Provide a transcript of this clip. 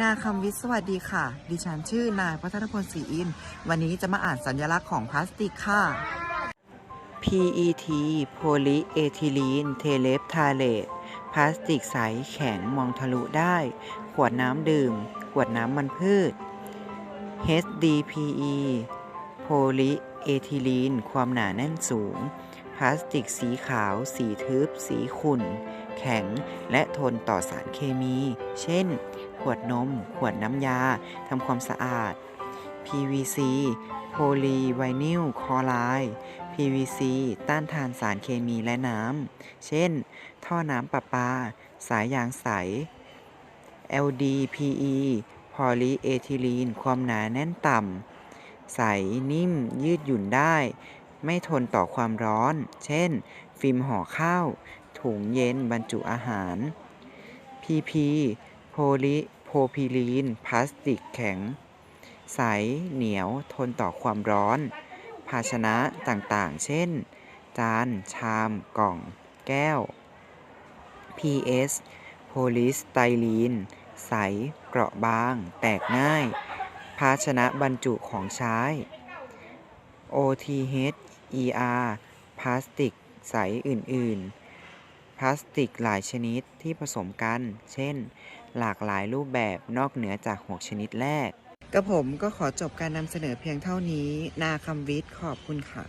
นาคำวิสวัสดีค่ะ ดิฉันชื่อนายพัฒนพลศรีอิน วันนี้จะมาอ่านสัญลักษณ์ของพลาสติกค่ะ PET โพลีเอทิลีน เทเลฟทาเลตพลาสติกใสแข็งมองทะลุได้ ขวดน้ำดื่ม ขวดน้ำมันพืช HDPE โพลีเอทิลีน ความหนาแน่นสูง พลาสติกสีขาว สีทึบ สีขุ่น แข็ง และทนต่อสารเคมี เช่น ขวดนม ขวดน้ำยา ทำความสะอาด PVC โพลีไวนิลคลอไรด์ PVC ต้านทานสารเคมีและน้ำ เช่น ท่อน้ำประปา สายยางใส LDPE พอลีเอทิลีน ความหนาแน่นต่ำ ใสนิ่มยืดหยุ่นได้ ไม่ทนต่อความร้อน เช่น ฟิล์มห่อข้าว ถุงเย็นบรรจุอาหาร PP โพลิโพพิลีน พลาสติกแข็ง ใส เหนียว ทนต่อความร้อน ภาชนะต่างๆ เช่น จาน ชาม กล่อง แก้ว PS โพลิสไตรีน ใสเปราะบาง แตกง่าย ภาชนะบรรจุของใช้ OTH ER พลาสติกใสอื่น ๆ พลาสติกหลายชนิดที่ผสมกัน เช่น หลากหลายรูปแบบนอกเหนือจากหกชนิดแรก กระผมก็ขอจบการนำเสนอเพียงเท่านี้ นาคำวิทย์ขอบคุณค่ะ